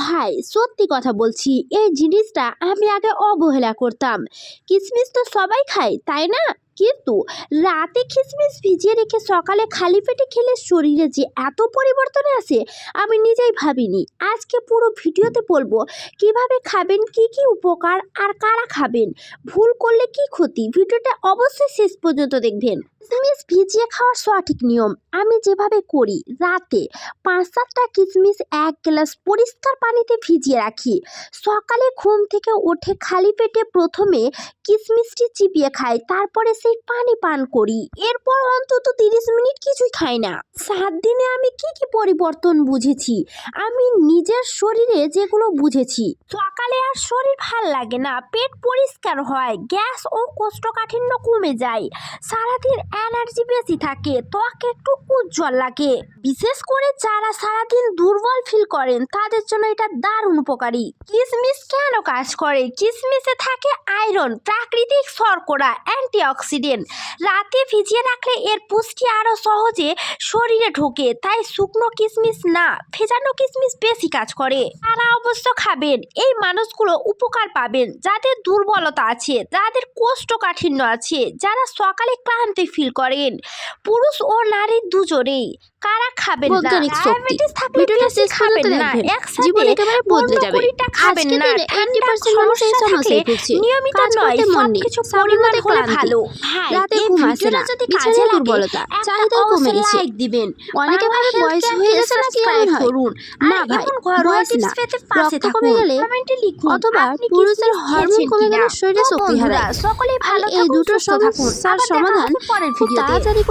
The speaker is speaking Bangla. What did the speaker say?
ভাই, সত্যি কথা বলছি, এই জিনিসটা আমি আগে অবহেলা করতাম। কিশমিশ তো সবাই খায়, তাই না? কিন্তু রাতে কিশমিশ ভিজিয়ে রেখে সকালে খালি পেটে খেলে শরীরে যে এত পরিবর্তন আসে, আমি নিজেই ভাবিনি। আজকে পুরো ভিডিওতে বলব, কীভাবে খাবেন, কি কি উপকার, আর কারা খাবেন? ভুল করলে কি ক্ষতি? ভিডিওটা অবশ্যই শেষ পর্যন্ত দেখবেন। কিশমিশ ভিজিয়ে খাওয়ার সঠিক নিয়ম, আমি যেভাবে করি, রাতে পাঁচ সাতটা কিশমিশ এক গ্লাস পরিষ্কার পানিতে ভিজিয়ে রাখি। সকালে ঘুম থেকে উঠে খালি পেটে প্রথমে কিশমিশটি চিবিয়ে খাই, তারপরে সেই পানি পান করি। এরপর অন্তত তিরিশ মিনিট কিছুই খাই না। সাত দিনে আমি কি কি পরিবর্তন বুঝেছি? আমি নিজের শরীরে যেগুলো বুঝেছি সকালে আর শরীর ভালো লাগে না, পেট পরিষ্কার হয়, গ্যাস ও কোষ্ঠকাঠিন্য কমে যায়, সারাদিন এনার্জি বেশি থাকে, ত্বক একটু উজ্জ্বল লাগে। বিশেষ করে যারা সারাদিন দুর্বল ফিল করেন, তাদের জন্য এটা দারুণ উপকারী। কিশমিশ কেন কাজ করে? কিশমিশে থাকে আয়রন প্রাকৃতিক শর্করা অ্যান্টিঅক্সিডেন্ট রাতে ভিজিয়ে রাখলে এর পুষ্টি আরও সহজে শরীরে ঢোকে, তাই শুকনো কিশমিশ না, ভেজানো কিশমিশ বেশি কাজ করে। তারা অবশ্য খাবেন, এই মানুষগুলো উপকার পাবেন। যাদের দুর্বলতা আছে যাদের কোষ্ঠকাঠিন্য আছে যারা সকালে ক্লান্তি ফিল করেন। পুরুষ ও নারী দুজনেই কারা খাবেন না? বৈজ্ঞানিক শক্তি। ডায়াবেটিস থাকলে বেশি খাবেন না। একসাথে জীবন একেবারে বদলে যাবে। খাবেন না। ঠান্ডা 80% মানুষ এই সমস্যা সমস্যায় ভুগছে। নিয়মিত নয় পরিমাণ হলে ভালো। রাতে এই ভিডিওটা যদি কাজে দুর্বলতা, চাহিদা কমে গেছে। লাইক দিবেন। অনেকে ভাবে বয়স হয়ে গেছে এমন করুন না ভাই, বয়স না। রক্ত কমে গেলে কমেন্টে লিখুন অথবা পুরুষের হরমোন কমে গেলে শরীরে শক্তি হারায়। সকলেই ভালো এই দুটো সমস্যার সমাধান পরের খুব ভিডিওতে। তাড়াতাড়ি